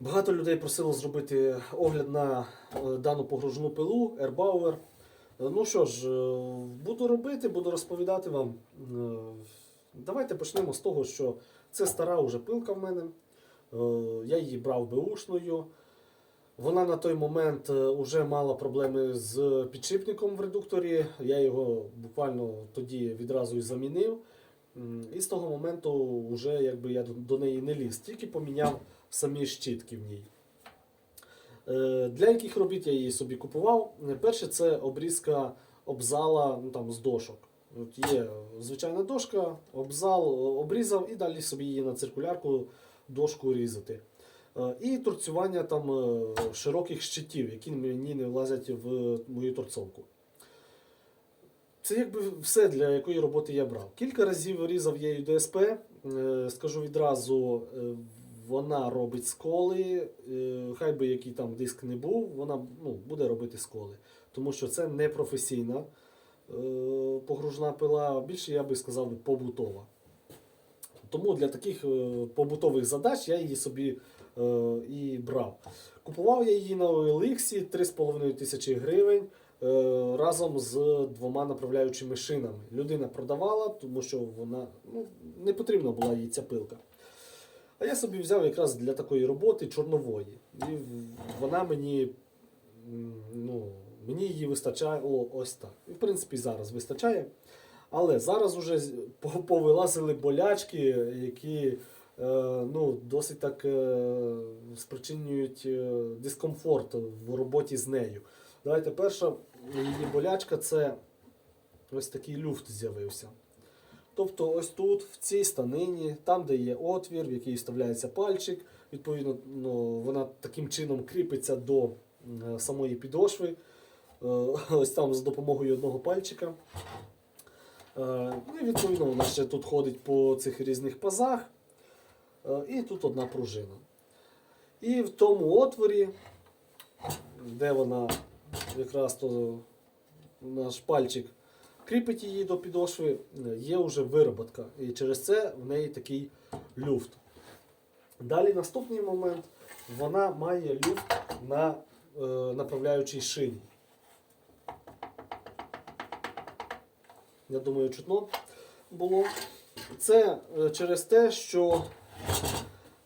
Багато людей просило зробити огляд на е, дану погружну пилу Airbauer. Е, Ну що ж, е, буду робити, буду розповідати вам. Давайте почнемо з того, що це стара уже пилка в мене. Я її брав беушною. Вона на той момент вже мала проблеми з підшипником в редукторі. Я його буквально тоді відразу і замінив. І з того моменту вже якби я до неї не ліз, тільки поміняв самі щітки в ній. Е, Для яких робіт я її собі купував? Е, Перше це обрізка обзала ну, там, з дошок. От є звичайна дошка, обзал обрізав і далі собі її на циркулярку дошку різати. Е, І торцювання там широких щитів, які мені не влазять в мою торцовку. Це якби все, для якої роботи я брав. Кілька разів різав я її ДСП. Скажу відразу, вона робить сколи. Е, Хай би який там диск не був, вона ну, буде робити сколи. Тому що це не професійна е, погружна пила, більше я би сказав побутова. Тому для таких е, побутових задач я її собі і брав. Купував я її на OLX 3,5 тисячі гривень разом з двома направляючими шинами. Людина продавала, тому що вона ну, не потрібна була їй ця пилка. А я собі взяв якраз для такої роботи чорнової. І вона мені, ну, мені її вистачає о, ось так. І, в принципі, зараз вистачає. Але зараз уже повилазили болячки, які е, ну, досить так е, спричинюють е, дискомфорт в роботі з нею. Давайте перша її болячка це ось такий люфт з'явився. Тобто ось тут, в цій станині, там, де є отвір, в який вставляється пальчик, відповідно, ну, вона таким чином кріпиться до самої підошви. Е, Ось там з допомогою одного пальчика. Е, Ну і відповідно вона ще тут ходить по цих різних пазах. Е, І тут одна пружина. І в тому отворі, де вона якраз то наш пальчик кріпить її до підошви, є вже вироботка. І через це в неї такий люфт. Далі наступний момент, вона має люфт на е, направляючій шині. Я думаю, чутно було. Це е, через те, що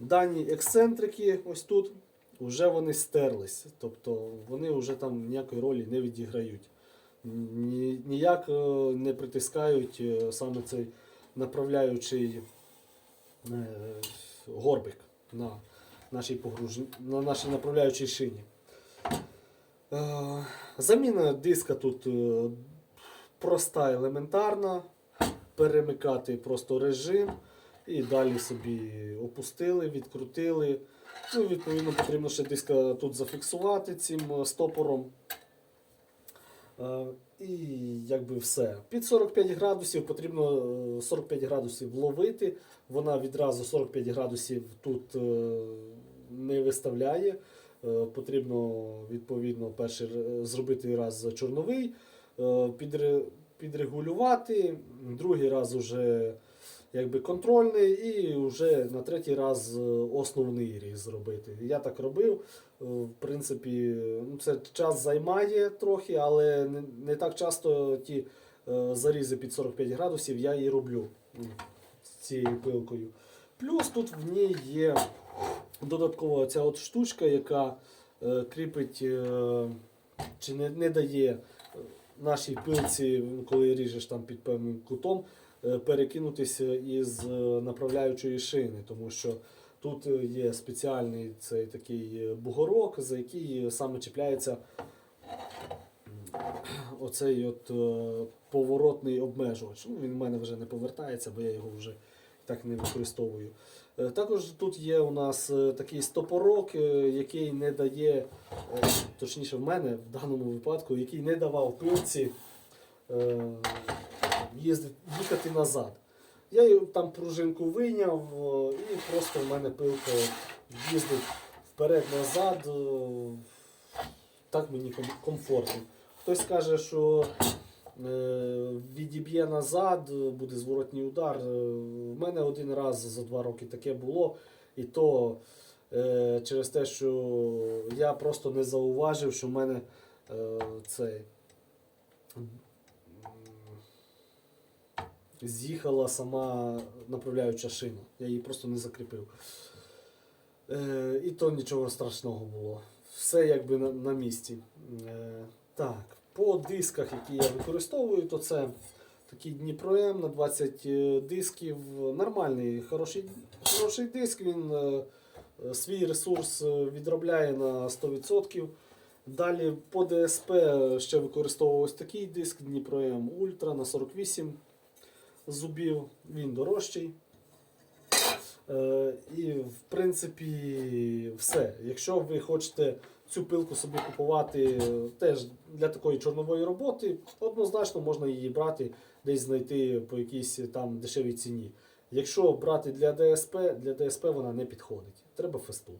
дані ексцентрики ось тут вже вони стерлись. Тобто вони вже там ніякої ролі не відіграють. Ні, ніяк е, не притискають е, саме цей направляючий е, горбик на нашій погруж... на нашій направляючій шині. Заміна диска тут проста, елементарна. Перемикати просто режим і далі собі опустили, відкрутили. Ну, відповідно, потрібно ще диска тут зафіксувати цим стопором. Е, І якби все. Під 45 градусів потрібно е, 45 градусів ловити. Вона відразу 45 градусів тут е, не виставляє. Е, Потрібно відповідно перший зробити раз чорновий, е, підрегулювати, другий раз уже якби контрольний, і вже на третій раз е, основний різ зробити. Я так робив. Е, В принципі, ну, це час займає трохи, але не, так часто ті е, зарізи під 45 градусів я і роблю цією пилкою. Плюс тут в ній є додаткова ця от штучка, яка кріпить чи не, не дає нашій пилці, коли ріжеш там під певним кутом, перекинутися із е, направляючої шини, тому що тут е, є спеціальний цей такий е, бугорок, за який саме чіпляється оцей от е, поворотний обмежувач. Ну, він в мене вже не повертається, бо я його вже так не використовую. Е, Також тут є у нас е, такий стопорок, е, який не дає, е, точніше в мене в даному випадку, який не давав пилці е, їздити, їхати назад. Я там пружинку вийняв е, і просто в мене пилка їздить вперед-назад. е, Так мені комфортно. Хтось каже, що е, відіб'є назад, е, буде зворотній удар. Е, У мене один раз за два роки таке було. І то е, через те, що я просто не зауважив, що в мене е, цей. З'їхала сама направляюча шина. Я її просто не закріпив. Е, і то нічого страшного було. Все якби на, на місці. Е, так, по дисках, які я використовую, то це такий Дніпро М на 20 дисків. Нормальний, хороший, хороший диск. Він е, е, свій ресурс е, відробляє на 100%. Далі по ДСП ще використовував ось такий диск Дніпро М Ультра на 48 зубів. Він дорожчий. Е, і в принципі все. Якщо ви хочете цю пилку собі купувати е, теж для такої чорнової роботи, однозначно можна її брати, десь знайти по якійсь там дешевій ціні. Якщо брати для ДСП, для ДСП вона не підходить. Треба фесту.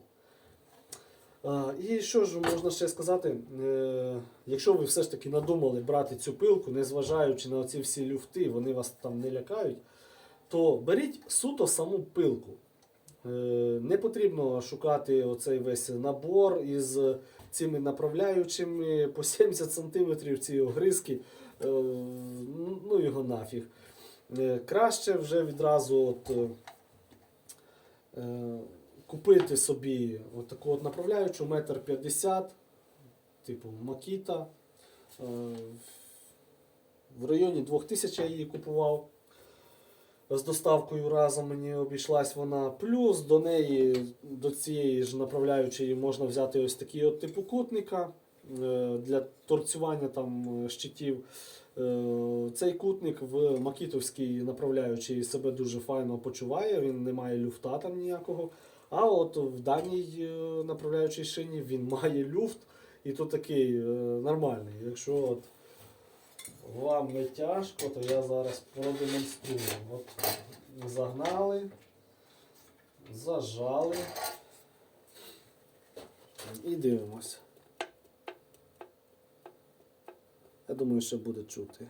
І що ж можна ще сказати? Е, якщо ви все ж таки надумали брати цю пилку, незважаючи на ці всі люфти, вони вас там не лякають, то беріть суто саму пилку. Е, Не потрібно шукати оцей весь набор із цими направляючими по 70 см ці огризки. Е, Ну його нафіг. Краще вже відразу от, купити собі таку от направляючу, метр 50, типу Макіта. Е, В районі 2000 я її купував. З доставкою разом мені обійшлась вона. Плюс до неї, до цієї ж направляючої, можна взяти ось такий от типу кутника е, для торцювання там е, щитів. Цей кутник в макітовській направляючій себе дуже файно почуває, він не має люфта там ніякого. А от в даній е, направляючій шині він має люфт, і то такий е, нормальний. Якщо от вам не тяжко, то я зараз продемонструю. От загнали, зажали і дивимося. Я думаю, що буде чути.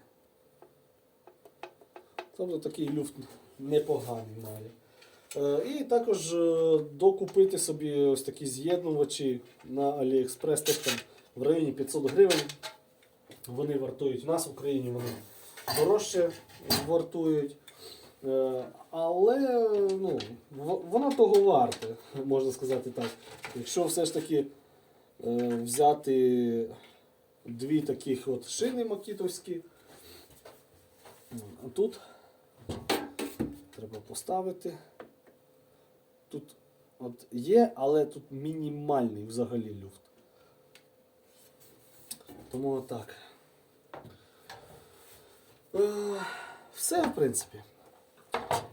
Тобто такий люфт непоганий має. Е, І також е, докупити собі ось такі з'єднувачі на AliExpress, теж там в районі 500 гривень. Вони вартують. У нас в Україні вони дорожче вартують. Е, Але ну, воно того варте, можна сказати так. Якщо все ж таки взяти дві таких от шини макітовські, тут треба поставити. Тут от є, але тут мінімальний взагалі люфт. Тому отак. Е, Все, в принципі.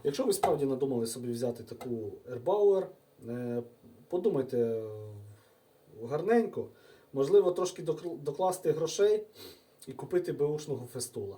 Якщо ви справді надумали собі взяти таку Airbauer, е, подумайте гарненько, можливо, трошки докласти грошей і купити беушного фестула.